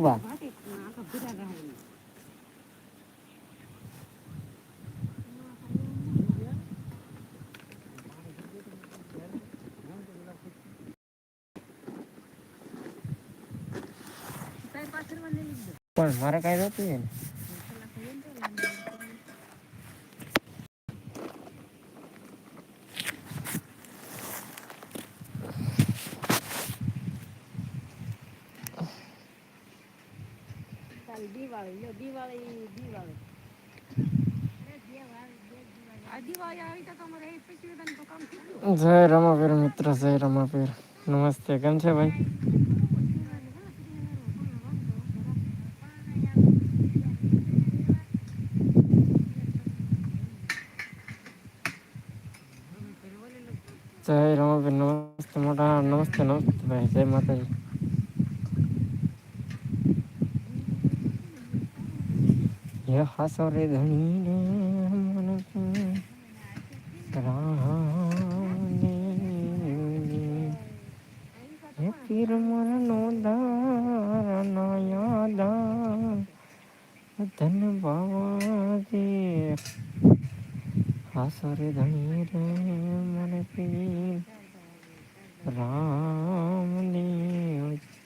ઊભા પણ મારે કાંઈ નહોતું ને દિવાળી દિવાળી દિવાળી જય રમાપીર મિત્ર જય રમાપીર નમસ્તે કેમ છે ભાઈ? જય રમાપીર નમસ્તે મોટા નમસ્તે નમસ્તે ભાઈ જય માતાજી. હે હાસો રે ધણી રે મન પીર મર નો દારા યાદા ધન બાવાજી હાસો રે ધણી રે મન પીર રામ દેવજી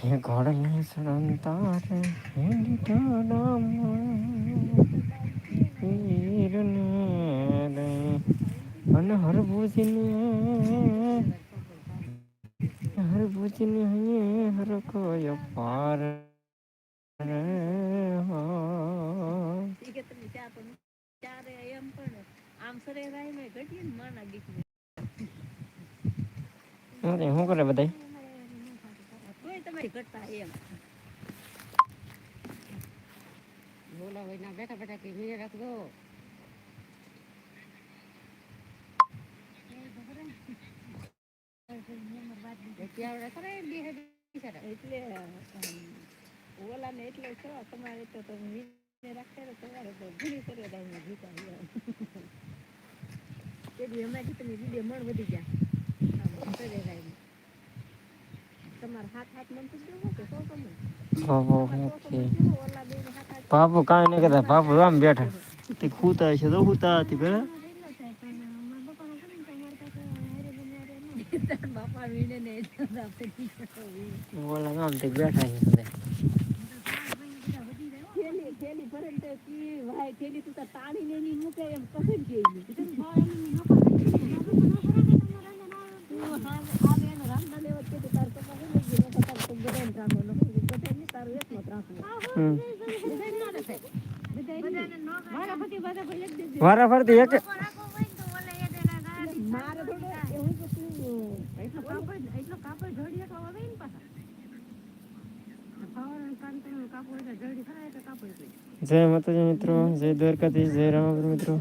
હે ઘોડને સળંતાર હે લીટાડામ વીરને અને હરભુજને હરભુજને હે હર કોઈ પાર રે હા હું શું કરે બધાય તમે એમ. બોલા હોય ના બેઠા બેઠા કે મીરે રાખજો એટલે ઓલા ને એટલે છો તમારે તો તમે રાખતા તમારે તો ઘણી કરે દાઈને જીતા તે દી અમે કીધું ને વીડિયો મણ વધી ગયા. હાથ બાપુ કાંઈ નહીં કરતા બાપુ આમ બેઠા. તે ખૂતા છે તો ખૂતા હતી પેલા બાપા ઓલા આમ તે બેઠા છે ને મૂકે એમ વારા ફરતી એક જય માતાજી મિત્રો, જય દ્વારકાધીશ, જય રામપુર મિત્રો.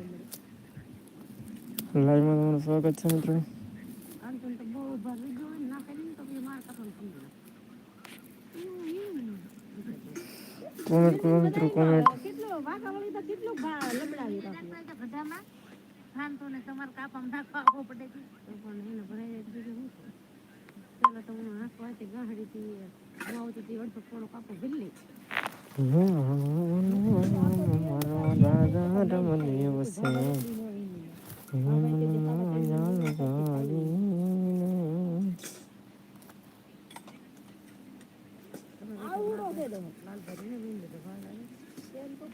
લાઈવમાં સ્વાગત છે મિત્રો. આમ તો તો બહુ ઊભા રહી ગયો હોય ને ના કરીને તો પછી માર કાપવાનું સમજી લે. કોમેન્ટ કરો મિત્રો કોમેન્ટ કેટલો વાંકાવાળી તો કેટલો ભા- લબડાવી રાખ્યો. બધામાં ખાનતો ને તમારે કાપામાં નાખવા આવવો પડે છે. તો પણ એને ભરાઈ જાય તો બીજું શું છે? પેલા તો હું નાખવાથી ગાંહડીથી ન આવતી હતી અડધો પોણો કાપો ભીલી. મારો દાદા રમદેવ છે આવડો છે તો. લાલભાઈને વીંધ તો ભાવ લાગે. તેમ તો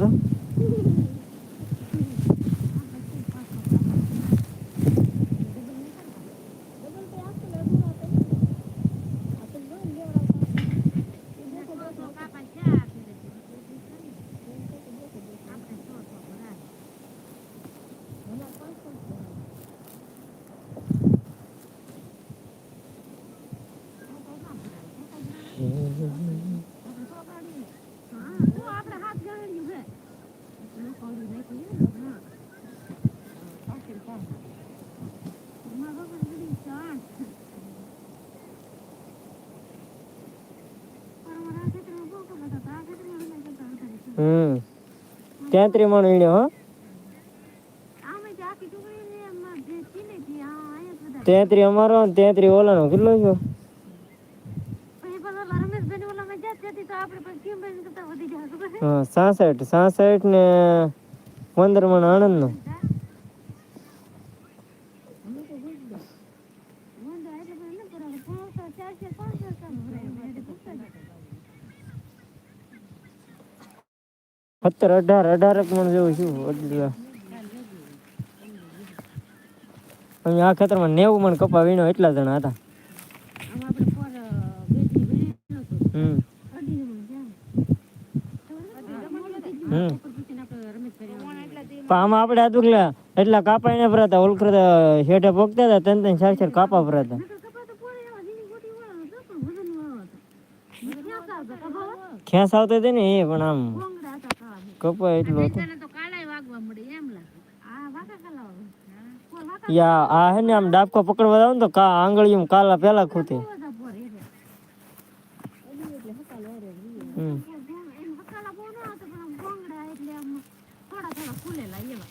તો હમ. ત્યાંત્રી મણ વીણ્યો હો? તેત્રી અમારો તેત્રી ઓલાનો. કેટલો થયો? હા સાસઠ સાસઠ ને પંદર મણ આણંદ નો સત્તર અઢાર અઢાર મણ જેવું શું અમે આ ખેતરમાં નેવું મણ કપા વીણો એટલા જણા હતા. હમ. પણ આમાં આપણે આ દુખલા એટલા કાપાઈ ને ભરાતા ઓલ કરતા હેઠે પોગતા હતા ત્રણ ત્રણ ચાર ચાર કાપા ભરાતા ખેંચ આવતી હતી ને એ પણ આમ કપા એટલો હતો તને તો કાળાય વાગવા મળે એમ લાગે. આ વાકા કલાવ કોર વાકા યા આ હે ને આમ ડાબકો પકડવા જાવ ને તો કા આંગળીયું કાલા પેલા અરે હમ એમ હકાલા બહુ ન આવતો પણ આમ કોંગડા એટલે આમ થોડા થોડા ફૂલેલા એવા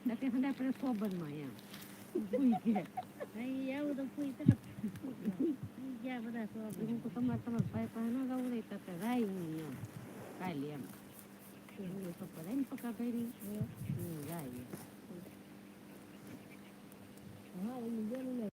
ખબર છે રે કેમ રોડ ન થાય નજર આવી છે એટલે દાતા લાવતા એને ખબર જ હોય ભૂલથી પૂછતા હતા પૂછે તો હું એને ખબર હોય તો પછી પકા કરી જાય હા એની બેન ને